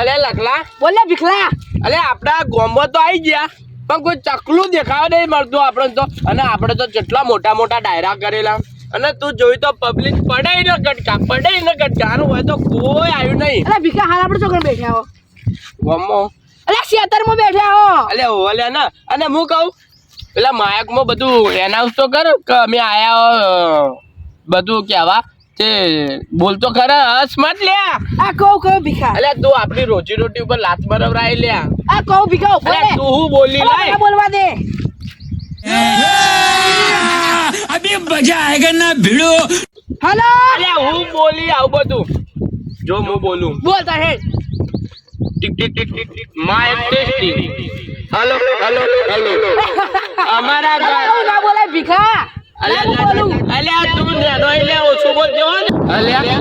અલે લખલા. બોલે ભીખલા. અલે આપડા ગોમો તો આવી ગયા પણ કોઈ ચકલું દેખાવા નહીં મળતું આપણે તો. અને આપણે તો કેટલા મોટા મોટા ડાયરા કરેલા. અને તું જોઈ તો પબ્લિક પડે ન કટકા પડે ન કટકા આનું હોય તો કોઈ આવ્યું નહીં. અરે ભીખા હાલ આપણે ચોકડ બેઠા હો? ગોમો. અરે ખેતરમાં બેઠા હો. અલે ઓલે ને. અને હું કહું પેલા માયકમાં બધું એનાઉન્સ તો કર કે અમે આયા બધું કહેવા? તે બોલતો ખરા હસ મત લ્યા. આ કહું કહું ભીખા. અલ્યા તું આપણી રોજી રોટી ઉપર લાત બરવરાય લ્યા. આ કહું ભીખા ઉપર અલ્યા તું હું બોલી લાય? બોલવા દે. અબે મજા આયેગા ના ભીડો. હલો? અલ્યા હું બોલી આવું બધું. જો હું બોલું. બોલતા હે tick tick tick tick tick. My tasty hello hello hello અમારા ગામ ના બોલે ભીખા. છે?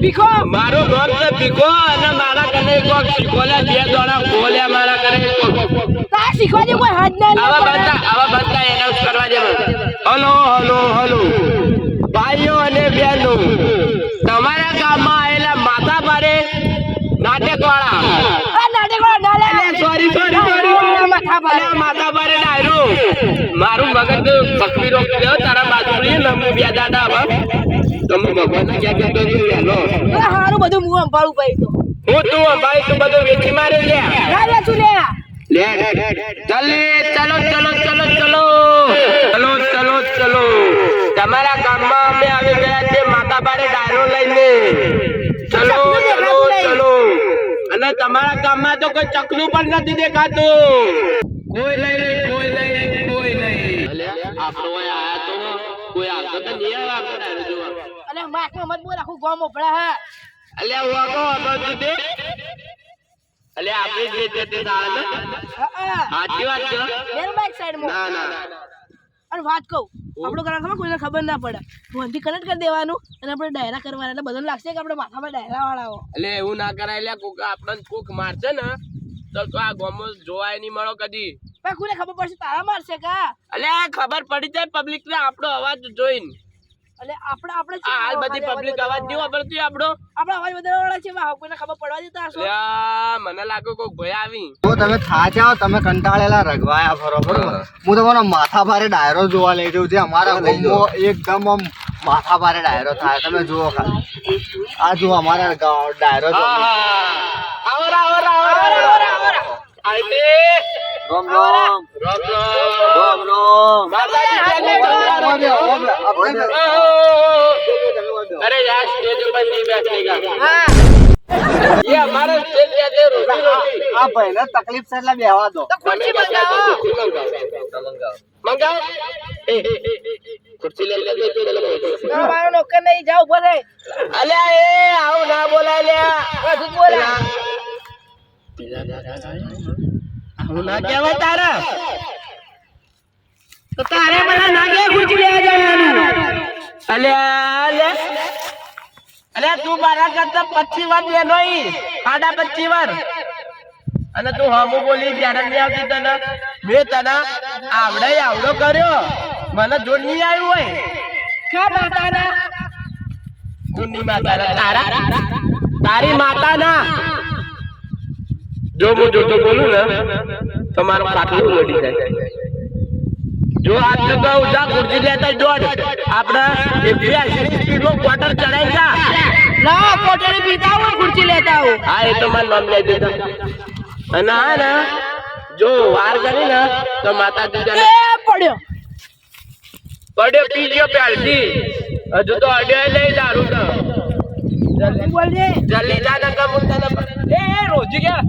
ભીખો મારું નામ છે અને મારા કને વખત શીખોલે બે દોડા ખોલ્યા મારા કને વખત. તા કોઈ હાથ ના આવા બધા આવા બધા એનાઉન્સ કરવા દે. હલો હલો હલો ભાઈઓ અને બહેનો મારું મગજ પકડી રોકી દો તારા બાજુ લંબુ હું બે દાદા હવે તમે ભગવાન ક્યાં ક્યાં કરી અરે હારું બધું મું અંભાળું ભાઈ તો. હું તું ભાઈ તું બધું વેચી મારે લે. ના લે છું લે. લે. ચાલે ચલો ચલો ચલો ચલો. ચલો ચલો ચાલો. તમારા ગામમાં અમે આવી ગયા છે માતા બારે ડાયરો લઈને. ચલો ચલો ચલો. અને તમારા ગામમાં તો કોઈ ચકલું પણ નથી દેખાતું. કોઈ લઈ કોઈ નહીં આપણો અહીં આયા તો કોઈ આવતો તો નહીં આવ્યો આપણે ડાયરો જોવા. અને માકમાં મત બોલ આખું ગામ ઉપડા હા. અલ્યા હું આગો આગો તું. આપણે જ વેચે તે દાળ ને. સાચી વાત છે. બેન બાઈક સાઈડમાં. ના ના. અને વાત કહું આપણું કારણ ખબર કોઈને ખબર ના પડે. ફોનથી કનેક્ટ કરી દેવાનું અને આપણે ડાયરા કરવાના. એટલે બધાને લાગશે કે આપણે માથામાં ડાયરા વાળાઓ. એટલે એવું ના કરાય. એટલે કોક આપણને કોક મારશે ને તો તો આ ગોમો જોવાય નહીં મળો કદી. પણ કોને ખબર પડશે તારા મારશે કા? અલે આ ખબર પડી જાય પબ્લિક ને આપણો અવાજ જોઈને. એટલે આપણે આપણે આ હાલ બધી પબ્લિક અવાજ નહીં વાપરતી આપણો. આપણો અવાજ વધારે વાળા છે વાહ, કોઈને ખબર પડવા દેતા હશો? અલ્યા મને લાગે કોક ભય આવી. તો તમે થાચ્યા હો તમે કંટાળેલા રગવાયા ફરો બરોબર? હું તમારો માથા ભારે ડાયરો જોવા લઈ જઉં છે અમારા ગામમાં એકદમ આમ માથા ભારે ડાયરો થાય. તમે જુઓ ખાલી. આ જુઓ અમારા ગામ ડાયરો જો આવરા આવરા આવરા આવરા. આઈતે રોમ રોમ રામ રામ રોમ રોમ માતાજી જય ઓબે, ઓબે, આપણે- અરે યાર સ્ટેજ ઉપર નહીં બેસેગા હા ये हमारे स्टेज पे आते रोटी रोटी આ ભાઈને તકલીફ છે એટલે બેહવા દો તો ખુરશી મંગાવો મંગાવો એ, એ, એ, એ, ખુરશી લઈ લેજો તો પેલો બોલો. ના મારો નોકર નહીં જાવ ઉભો રહે અલ્યા એ આવું ના બોલાય લ્યા આવું ના કહેવાય તારા. તો તારે મને ના કે ખુરશી લેવા જવાનું. અલ્યા અલ્યા અલે તું મારા કરતા પચી વાર લે નોઈ આડા પચી વાર. અને તું હમું બોલી ત્યારે નહીં આવતી તને. મેં તને આવડે આવડો કર્યો. મને જોડ નહીં આવ્યું હોય. ખા માતાના કોની માતા તારા? તારી માતા ના જો હું જોતો બોલું ને તો મારું પાટલું લડી જાય. જો આપ કહું જા ગુરજી લેતા દોડ. આપણે એસી સ્પીડમાં ક્વાર્ટર ચડાઈ જા. ના ક્વાર્ટર પીતા હું ગુરજી લેતા હું હા એ તો મારું નામ લઈ દેતા અને હા ને જો વાર કરી ને તો માતાજી તને પડ્યો. પડ્યો પી ગયો પ્યાલથી હજુ તો અડ્યો લઈ દારૂ તો. જલ્દી બોલજે. જલ્દી જા ને કમું તને એ રોજી ગયા.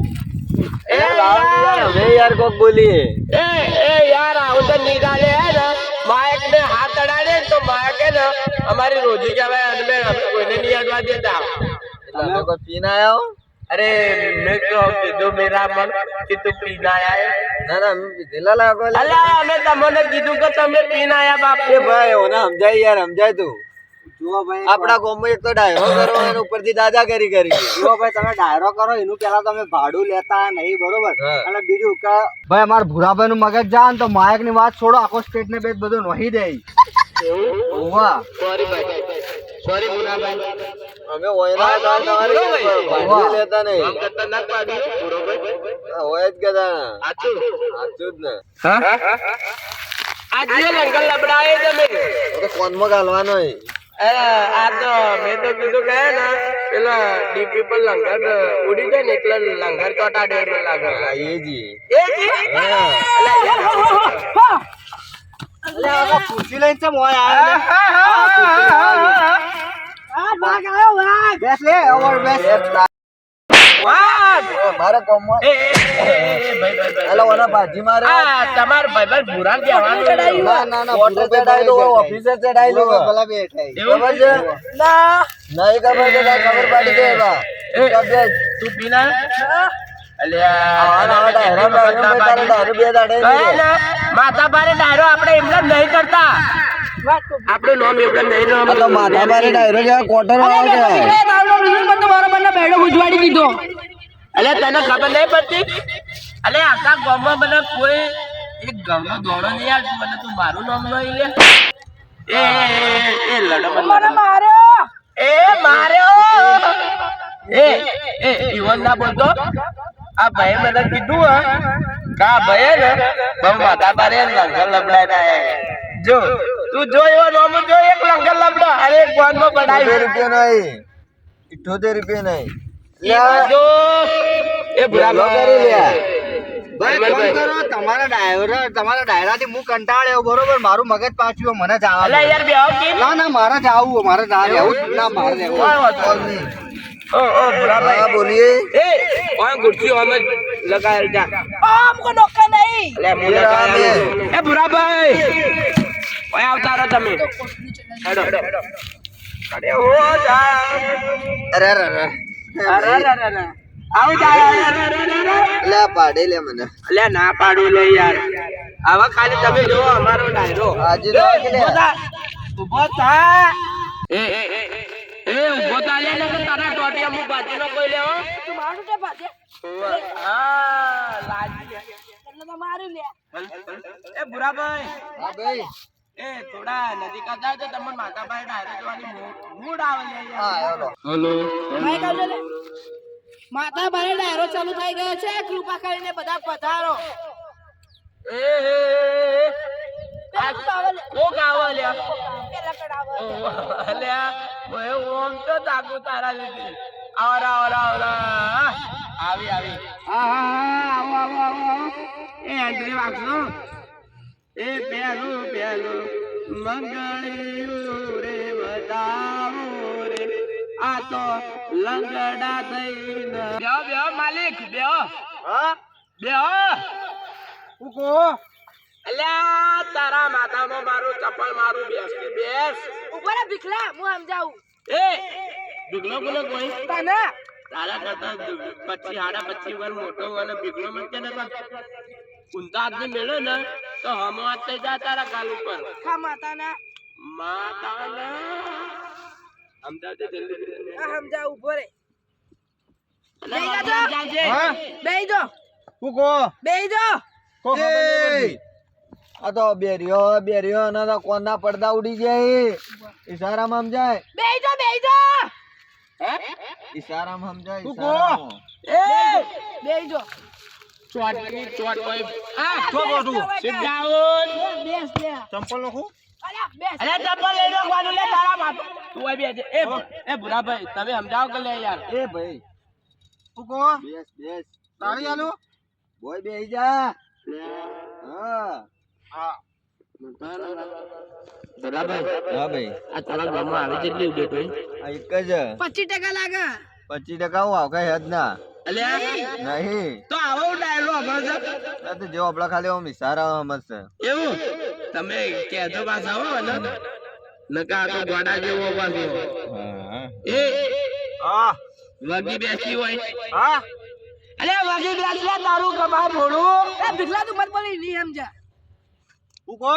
એ યાર. હવે યાર કોક બોલીએ. એ એ યાર આવું તો નિકાલે હે ને. માયક ને હાથ અડાડે તો માયક ને અમારી રોજી કહેવાય અને મેં અમે કોઈને નહીં અડવા દેતા. તમે કોઈ પીને હો? અરે મેં તો કીધું મેરા મન કે તું પીને આયા. ના ના અમે પીધેલા લાગો અલા અમે તમને કીધું કે તમે પીને આયા બાપ. એ ભાઈ ઓને સમજાય યાર સમજાય તું. આપણા ગામમાં એક તો ડાયરો કરો અને ઉપરથી દાદાગીરી કરી જો ભાઈ તમે ડાયરો કરો એનું પેલા તમે ભાડું લેતા નહીં બરોબર? અને બીજું કે ભાઈ અમારા ભૂરાભાઈ નું મગજ જા ને તો માયકની વાત છોડો આખો સ્ટેટ ને બેટ બધું નહીં દે. એવું? સોરી ભાઈ. સોરી મુનાભાઈ અમે ઓયના ભાડું લેતા નહીં. ખતરનાક હોય જ ગધા આચું જ ને. લબડાએ તમે તો કોનમાં ગાલવાનો. આ તો મેં તો કીધું કે ને પેલા ડીપી પર લંગર ઉડી જાય ને એટલે લંગર ચોટાડે એટલે લાગે. હા એ જી. એ જી? ખુરશી લઈને ચમ હોય આવ્યો વાઘ આવ્યો વાઘ બેસ લે ઓવર બેસ! મારે કોમમાં એ, એ, એ, એ, ભાઈ, ભાઈ, ભાઈ. હાલો ઓના ભાજી મારે. તમાર ભાઈબંધ ભૂરા બેહવાનું છે. ના ના ના ફોટો ચડાઈ દો ઓફિસર ચડાઈ દો. ભલા બેઠા ખબર છે? ના. નહીં ખબર છે ખબર પડી ગઈ બા. તું પીના અલ્યા, આવા નવા ડાયરા આપણે એમને નહીં કરતા. તો નામ એમને નહીં માતા મારે ડાયરો કોટર અરે છે. મારો બંને બેડો ગુજવાડી દીધો. અલે તને ખબર નહીં પડતી? અલે આખા ગામમાં મને કોઈ એક ગામનો દોડો નહીં આવતો. મને તું મારું નામ લઈ લે. એ એ, લડો મને માર્યો એ માર્યો! એ એ ઈવન ના બોલતો. આ ભાઈ મને કીધું હા. કા ભાઈ ને બમ માથા બારે લંગર લબડાય જો તું જો એવો નામ જો એક લંગર લબડા. અરે એક ઇઠ્ઠોતેર પડાય. રૂપિયા નહીં. ઇઠ્ઠોતેર રૂપિયા નહીં. એ ભૂરા કરી લ્યા. ભાઈ. ફોન કરો. તમારા ડ્રાઈવર તમારા ડાયરાથી હું કંટાળ્યો બરોબર? મારું મગજ પાછું મને જ અલે યાર બેહો કે ના ના મારે જાવું મારે ના રહેવું ના મારે રહેવું. ઓ ઓ ભાઈ. બોલીએ. એ ઓય ગુરસી ઓમ જ જા. આમ કો નોકા નહીં. અલે હું લગાયેલ એ ભૂરા ભાઈ. ઓય આવતા રહો તમે. હેડો અરે ઓ જા અરે અરે. લે પાડે લે મને. અલે ના પાડું લે યાર. આવા ખાલી તમે જો અમારો ડાયરો. આજે તો એ, કે લે. ઊભો થા. એ એ એ એ, એ થા. લે ને તારા ટોટિયા બાજુનો કોઈ લેવો તું મારું હા લાજી. એટલે તો મારું લે એ ભાઈ હા ભાઈ. ને માતા ભારે ડાયરો ચાલુ થઈ ગયો છે. કૃપા કરીને બધા પધારો. આવે લે. ઓ ગાવા લ્યા. પેલા કડાવો અલ્યા ઓય ઓમ તો તાકુ તારા લીધી. આવરા આવરા આવરા આવી આવી હા હા હા આવો આવો આવો આવો. એ એન્ટ્રી વાગશો. એ પેલું પેલું મંગળિયું રે બતાવો રે. આ તો લંગડા થઈને. બેહો બેહો માલિક બેહો. હા? બેહો. હું કહો? અલ્યા તારા માથામાં મારું ચપ્પલ મારું બેસ. કે બેસ ઉપર ભીખલા હું સમજાવું. એ ભીખલો બોલો કોઈ. તને? તારા કરતા પચી હાડા પચી વર મોટો અને બિગલો મળશે ને ઊંધા મેળો ને તો હમો થઈ જાય તારા ગાલ ઉપર. ખા માતાના. માતાના. સમજાવજે જલ્દી. આ સમજાવ ઊભો રે. બેહી જો હું? બેહી જો. આ તો બેરિયો બેરિયો અને તો કોના પડદા ઉડી જાય ઈશારામાં સમજાય બેહી જો બેહી જો. ઈશારામાં સમજાય તું ઈશારામાં. એ બેહી જો. ચોટની ચોટ હોય આ તો sit down. બેસ બે ચંપલ અલ્યા બેસ. અરે ચંપલ લઈ લો કોનું? લે તારા માથે. તું આ બેસજે. એ એ ભૂરાભાઈ તમે સમજાવ કે લે યાર? એ ભાઈ. તું કહો? બેસ બેસ. તાળી આલો બોય બેહી જા. હા. હા. ભાઈ. આ તારા ગામમાં આવી જેટલી ઉડે કોઈ. આ એક જ. પચીસ ટકા લાગે. પચીસ ટકા હું આવ કઈ હદ ના. નહીં. તો આવો ડાયલો અમાર છે જો આપડા ખાલી આમ ઈશારા સમજશે એવું? તમે કહેજો પાછા હો ને નકા તો ગોડા જેવો પાછો હા એ હા. વગી બેસી હોય. હા. અલે વાગી બેસી લે તારું કમાય ભોળું. એ ભીખલા તું મત બોલી નહીં સમજા કહો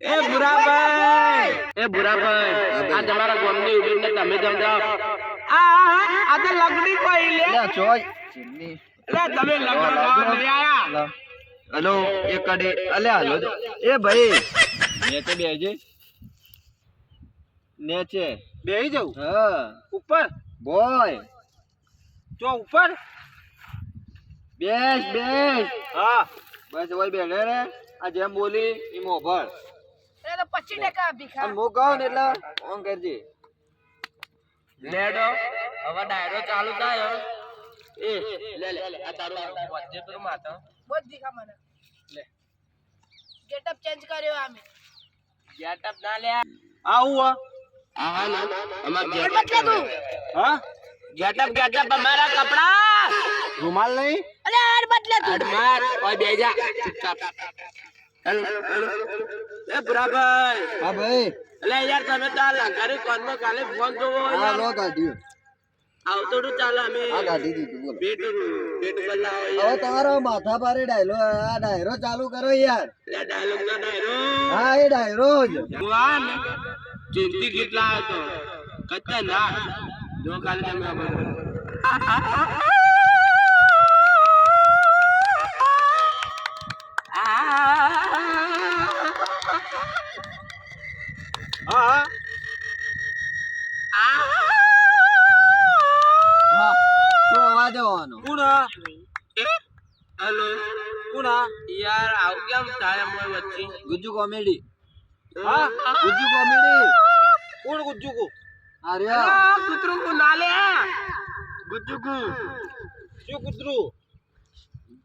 એ ભૂરાભાઈ. એ ભૂરાભાઈ આ તમારા ગામની ઉડીને તમે સમજાવો. આ આ, આ તો લગડી કોઈ લે? લે ચોય ચીમની લે તમે લગડો ખાવા નહીં આયા? હલો એ કડે. અલે હાલો. એ ભાઈ. મેં તો બેજે નેચે. બેહી જવું હા. ઉપર? બોય. ચો ઉપર? બેસ બેસ. હા. બસ ઓય બેઠે રે. આ જેમ બોલી એમ ઓભળ એ તો પચીસ ટકા ભીખા? હું ને એટલે ઓમ કરજે. લેડો હવે ડાયરો ચાલુ થાય એ લે લે. આ તારું વચ્ચે તો માથા બહુ જ મને. લે. ગેટઅપ ચેન્જ કર્યો આમે. ગેટઅપ ના લે. આવું હા. ના. અમાર ગેટઅપ તું. હા? ગેટઅપ ગેટઅપ અમારા કપડા. રૂમાલ નહીં? અરે હાર બદલે તું. અડમાર ઓય બેજા ચૂપચાપ હેલો એ બરાબર હા ભાઈ. એટલે યાર તમે તો આ લંકારી કોનમાં કાલે ફોન જોવો હા લો કાઢ્યું ચાલે અમે. હા કાઢી દીધું બોલો. પેટ પેટ બદલાવો હવે તમારો માથા પારે ડાયલો આ ડાયરો ચાલુ કરો યાર. ડાયલોગ ના ડાયરો. હા એ ડાયરો જ. ભગવાન ચિંતી કેટલા હતો કચ્ચા ના જો કાલે તમે આ હા. હા હા અવાજ આવવાનો કોણ હેલો કોણ યાર આવું કેમ થાય મોય વચ્ચે? ગુજ્જુ કોમેડી. હા? ગુજ્જુ કોમેડી. કોણ ગુજ્જુ કો? અરે આ. કૂતરું કો નાલે ગુજ્જુ કો. શું કૂતરું?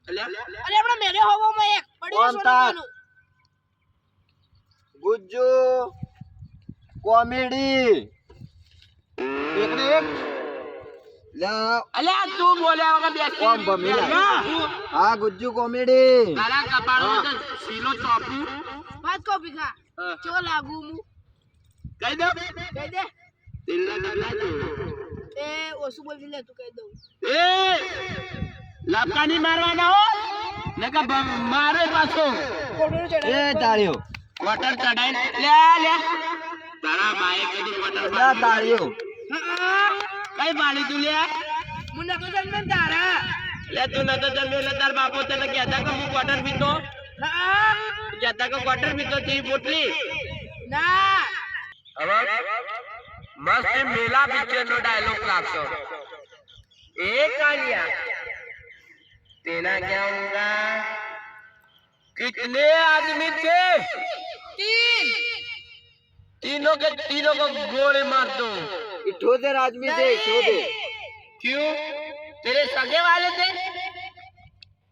અલ્યા અરે આપણા મેરે હોવામાં એક. પડી કોણ ગુજ્જુ. કોમેડી. એક ને એક. લા અલ્યા તું બોલ્યા વગર બેસી કોણ ભમીલા? હા. ગુજ્જુ કોમેડી. તારા કપાળમાં તો શીલો ચોપું. વાત કહો ભીખા. ચો લાગુ હું? કહી દો. કહી દે. તેલના ડબલા એ ઓછું બોલતી લે તું કહી દઉં. એ લાપકા નહીં મારવાના હો નકા મારે પાછો. એ ચડાવ વોટર ચડાઈને લે લે. તારા બાએ કદી વોટર લા તાળીઓ કઈ પાડી તું લે હું નતો જન્મે ને તારા લે તું નતો જમ્યો એટલે તાર બાપો તને કહેતા કે હું ક્વાર્ટર પીતો હા કહેતા કે ક્વાર્ટર પીતો તે પોટલી ના હવે મસ્ત મેલા પિક્ચર નો ડાયલોગ લાગશો એ કાલિયા તેના क्या होगा कितने आदमी थे तीन तीनों के तीनों को गोली मार दो इठोदर आदमी थे इठोदर क्यों तेरे सगे वाले थे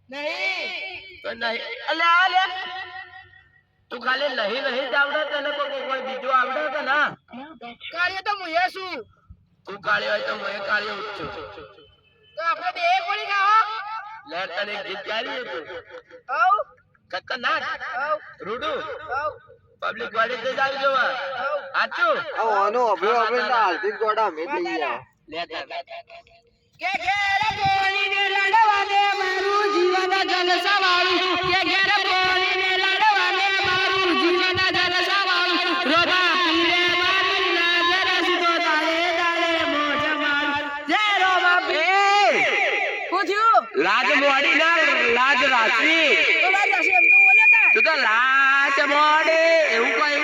नहीं તો નહીં અલે અલે તું ખાલી નહીં નહીં જ આવડે તને કોઈ કોઈ બીજો આવડે કે ના કાર્ય તો હું એ છું તું કાળી હોય તો હું એ કાળી જ છું તો આપણે બે ગોળી ખાઓ લે તને એક ગીત ગાઈ તું હવ ખતરનાક હવ રૂડું હવ પબ્લિક વાળી તે જાવી જોવા સાચું? આ ઓનો અભે આપણે તો હાર્દિક ગોડા મે થઈ ગયા લે તાર કે ઘેર બોલીને લડવા દે મારું જીવન જલસા વાળું કે ઘેર બોલીને લડવા દે મારું જીવન જલસા વાળું રોતા પીરે મારી નજર સીધો તારે તારે મોજ માર. જે રોમા બે પૂછ્યું? લાજ મોડી ના લાજ રાસી તો લાજ હશે એમ તો બોલ્યા તા તો તો લાજ મોડે એવું કઈ?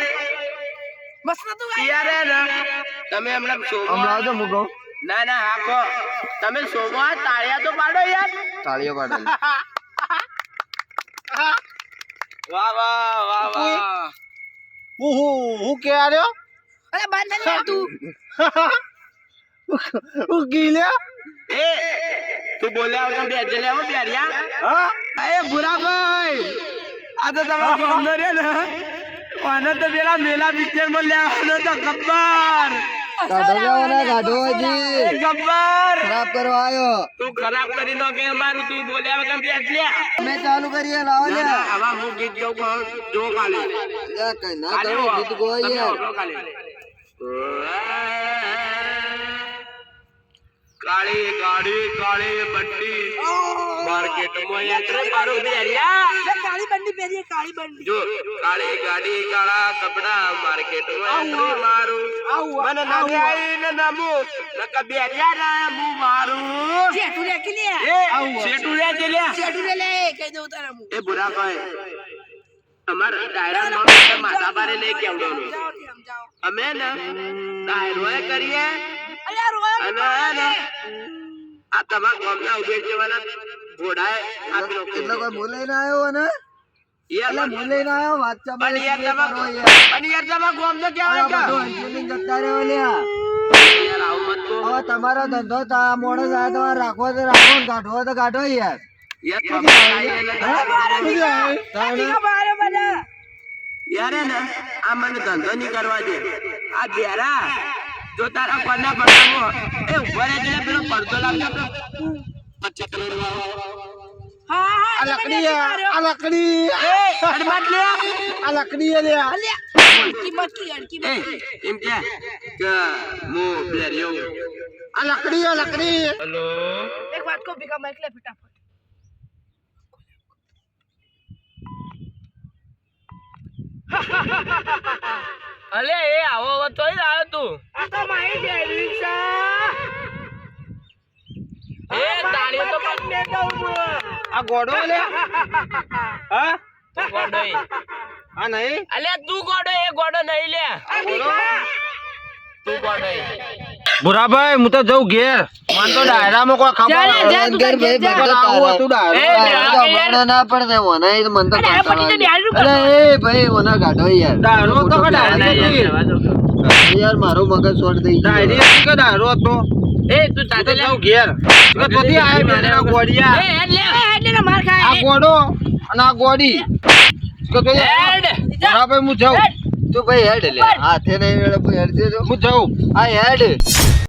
મસ્ત તું ગાય યારે ના તમે હમણાં હમણાં તો મુકો ના ના આખો તમે શોમાં તાળિયા તો પાડો યાર. તાળીઓ પાડો વાહ વાહ વાહ વાહ. ઉહુ હું હું કે આર્યો અરે બંધ થઈ તું. હું ગીલ્યા એ તું બોલ્યા વગર બેજે લેવો બેરિયા. હા? એ ભુરાભાઈ આ તો તમે અંદર રે ને આને તો પેલા મેલા પિક્ચરમાં લેવાનો તો ગબ્બર. ખરાબ કરવા આવ્યો. તું ખરાબ કરી નો કે મારું? તું બોલ્યા વગર બેસ લે. અમે ચાલુ કરીએ લાવો ના, ને ના, હું ગીત ગાઉં જો કાલે જા, કઈ ના કરો ગીત ગો યાર. કાળી ગાડી કાળી બંડી. માર્કેટમાં યાત્રા મારો બેરિયા કાળી બંડી પહેરીએ કાળી બંડી. જો કાળી ગાડી કાળા કપડા માર્કેટમાં એન્ટ્રી મારું. મને નવી આવીને નમું. નકા બેરિયા ના મુ મારું. શેઠું લે કે લે. એ શેઠું રે લે લ્યા. લે. લે કહી દઉં તારા મુ એ બુરા ભાઈ અમાર ડાયરા માથા બારે લઈ કેવડો અમે ને ડાયરો કરીએ આ તમારા ગામના ઉભેટ જેવાના ઘોડાએ આપી એટલે કોઈ બોલે ના આવ્યો ને યાર, બોલે ના આવ્યો વાતચા પણ યાર કરો પણ યાર તમારા ગામનો કહેવાય કે? બધું જતા રહ્યો લ્યા યાર, આવું મત કહો. હવે તમારો ધંધો તા મોડો જાય તમારે રાખવો તો રાખો ને કાઢવો તો કાઢો યાર. યાર, આ મને ધંધો નહીં કરવા દે. આ બેરા જો તારા કોના પડદામાં એ ઊભા રહેજે ને પેલો પડદો લાવજો પેલો પચીસ કલર વાળો. હા હા આ લકડી હે, આ લકડી એ, અડમાટ લે. આ લકડી હે લ્યા અડકી બટકી અડકી એ, એમ કે કે હું બેરિયો. આ લકડી હે લકડી હેલો એક વાત કહું ભીખા માઇક લે ફટાફટ અલે એ આવો આવો તોય આવ્યો તું. આ તો મારી જેવી છે. એ તાળીઓ તો કહું છું. આ ગોડો લે હા? તું ગોડો. આ નહીં? અલે તું ગોડો એ ગોડો નહીં લે. આ ભીખા તું ગોડો ઈ. ભુરાભાઈ હું તો જઉં ઘેર. માન તો ડાયરામાં કોઈ ખબર લે, જા તું ડાયરો. ના પડે મને મન તો અરે તો અરે એ ભાઈ મને કાઢો યાર. ડાયરો તો ડાયરા યાર, મારો મગજ છોડ દઈ ડાયરી કે ડાયરો હતો? એ તું તાતે જાવ ઘેર. કે તોથી આયા બેના ગોડિયા એ એટલે એટલે માર ખાય. આ ગોડો અને આ ગોડી કે તો હેડ. ભુરાભાઈ હું જાઉં. તું ભાઈ હેડ લે. હાથે નહીં વેળે હેડ દેજો. હું જાઉં? આ હેડ.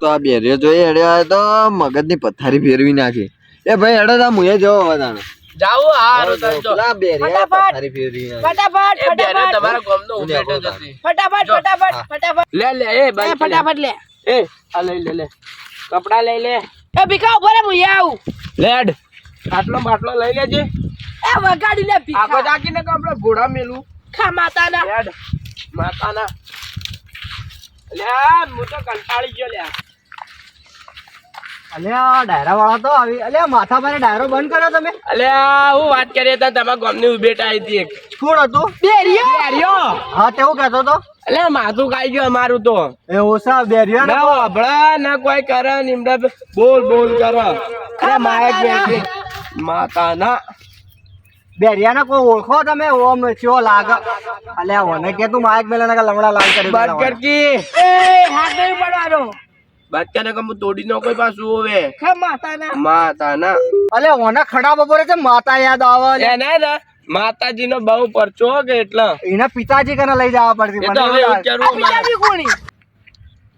તો આ બેરિયો જોઈએ હેડ્યો તો મગજની પથારી ફેરવી નાખી. એ ભાઈ હેડો તા મુએ જવો બધાને જાઓ હારું તાર જો. લા બેરિયા ફટાફટ. પથારી ફેરવી ફટાફટ ફટાફટ. તમારા ગામનો ઉભેટો જ હતી. ફટાફટ ફટાફટ ફટાફટ. લે લે એ ભાઈ ફટાફટ લે. એ આ લઈ લે લે. કપડા લઈ લે. એ ભીખા ઊભો રે આવું. લેડ આટલો માટલો લઈ લેજે. એ વગાડી લે આખો ભીખા જાકીને કપડા ઘોડા મેલું. ખા માતાના. લેડ માતાના. લે હું તો કંટાળી ગયો લે અલ્યા ડાયરા વાળા તો આવી અલ્યા માથા પર ડાયરો બંધ કર્યો તમે? અલ્યા હું વાત કરીએ તો તમારા ગામની ઉભેટ આવી હતી એક. કોણ હતું? બેરિયો! બેરિયો? હા તેવું કહેતો તો અલ્યા માથું ખાઈ ગયું અમારું તો. એ ઓછા બેરિયો ને ના ના કોઈ કરે નિમડા બોલ બોલ કરે. બેઠી. માતાના. બેરિયાને કોઈ ઓળખો તમે? ઓમ ચો લાગે. અલ્યા ઓને કે તું માયક મેલે ના લમડા લાલ કરી બાત કરકી એ હાથ નહીં પડવાનો બાત કરે કે હું તોડી નો કોઈ પાછું હોવે. ખા માતાના. માતાના. અલે ઓને ખડા બપોરે છે માતા યાદ આવે એને ને માતાજી નો બહુ પરચો કે એટલે. એના પિતાજી કને લઈ જવા પડતી એ બીજા કોણી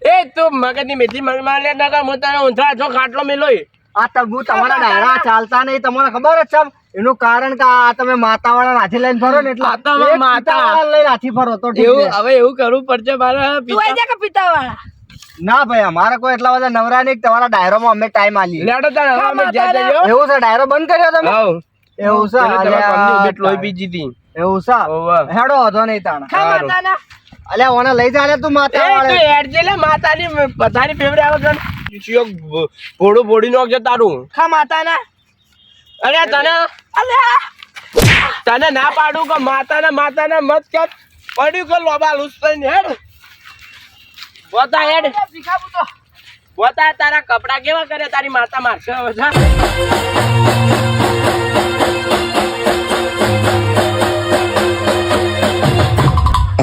એ તું મગજની મેથી મગમાં લે ના હું તને ઊંધા છો ખાટલો મેલોય. આ તબુ તમારા ડાયરા ચાલતા નહીં તમને ખબર જ છે એનું કારણ કે આ તમે માતા વાળા લાઠી લઈને ફરો ને એટલે માતા. લઈને લાઠી ફરો તો એવું હવે એવું કરવું પડશે મારા તું કે પિતા વાળા ના ભાઈ અમારે કોઈ એટલા બધા નવરા નહીં તમારા ડાયરો માં અમે ટાઈમ આલી લેડો તારે હવે અમે જ્યાં જઈએ. એવું છે ડાયરો બંધ કર્યો તમે? એવું છે ઉભેટ લોહી હતી. એવું છે? હેડો હતો નહીં તાણ. અલ્યા ઓને લઈ જા લે તું એ માતા તું વાળે હેડ જે લે માતાની પથારી ફેવરે આવે કણ. ચિયો ભો- ભોળું ભોળી નાખજે તારું? ખા માતાના. અરે તને અલ્યા. તને ના પાડું કે માતાના માતાના મત કર પડ્યું કે લોબા લૂસ થઈને હેડ. બોતા હેડ. બોતા તારા કપડા કેવા કરે? તારી માતા મારશે હવે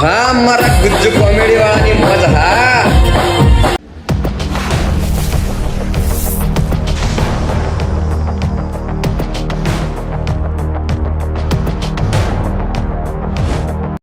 હા મારા ગુજ્જુ કોમેડી વાળાની મોજ હા.